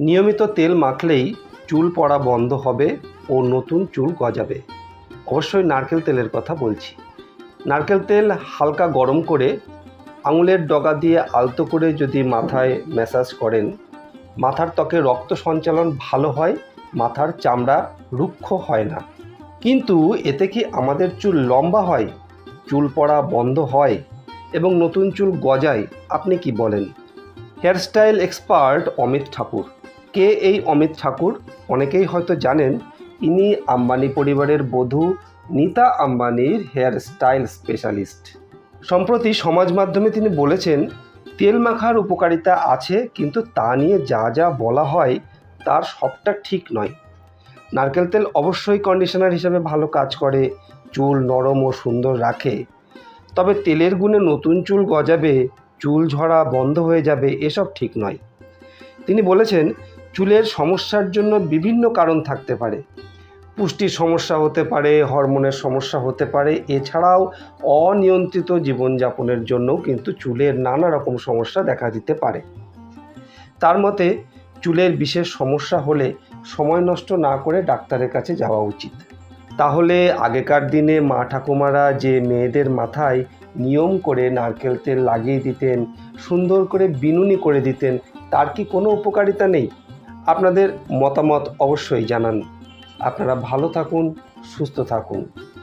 নিয়মিত তেল মাখলেই চুল পড়া বন্ধ হবে ও নতুন চুল গজাবে। অবশ্যই নারকেল তেলের কথা বলছি। নারকেল তেল হালকা গরম করে আঙুলের ডগা দিয়ে আলতো করে যদি মাথায় ম্যাসাজ করেন, মাথার ত্বকে রক্ত সঞ্চালন ভালো হয়, মাথার চামড়া রুক্ষ হয় না। কিন্তু এতে কি আমাদের চুল লম্বা হয়, চুল পড়া বন্ধ হয় এবং নতুন চুল গজায়, আপনি কি বলেন? Hairstyle expert Amit Thakur. কে এই অমিত ঠাকুর? অনেকেই হয়তো জানেন, ইনি আম্বানি পরিবারের বধূ, নিতা আম্বানির হেয়ার স্টাইল স্পেশালিস্ট সম্প্রতি সমাজ মাধ্যমে তিনি বলেছেন, তেল মাখার উপকারিতা আছে, কিন্তু তা নিয়ে যা যা বলা হয়, তার সবটা ঠিক নয়। নারকেল তেল অবশ্যই কন্ডিশনার হিসেবে ভালো কাজ করে, চুল নরম ও সুন্দর রাখে। তবে তেলের গুণে নতুন চুল গজাবে, চুল ঝরা বন্ধ হয়ে যাবে, এসব ঠিক নয়। তিনি বলেছেন, চুলের সমস্যার জন্য বিভিন্ন কারণ থাকতে পারে। পুষ্টির সমস্যা হতে পারে, হরমোনের সমস্যা হতে পারে, এছাড়াও অনিয়ন্ত্রিত জীবনযাপনের জন্যও কিন্তু চুলের নানা রকম সমস্যা দেখা দিতে পারে। তার মতে, চুলের বিশেষ সমস্যা হলে সময় নষ্ট না করে ডাক্তারের কাছে যাওয়া উচিত। তাহলে আগেকার দিনে মা ঠাকুমারা যে মেয়েদের মাথায় নিয়ম করে নারকেল তেল লাগিয়ে দিতেন, সুন্দর করে বিনুনি করে দিতেন তার কি কোনো উপকারিতা নেই? আপনাদের মতামত অবশ্যই জানান। আপনারা ভালো থাকুন সুস্থ থাকুন।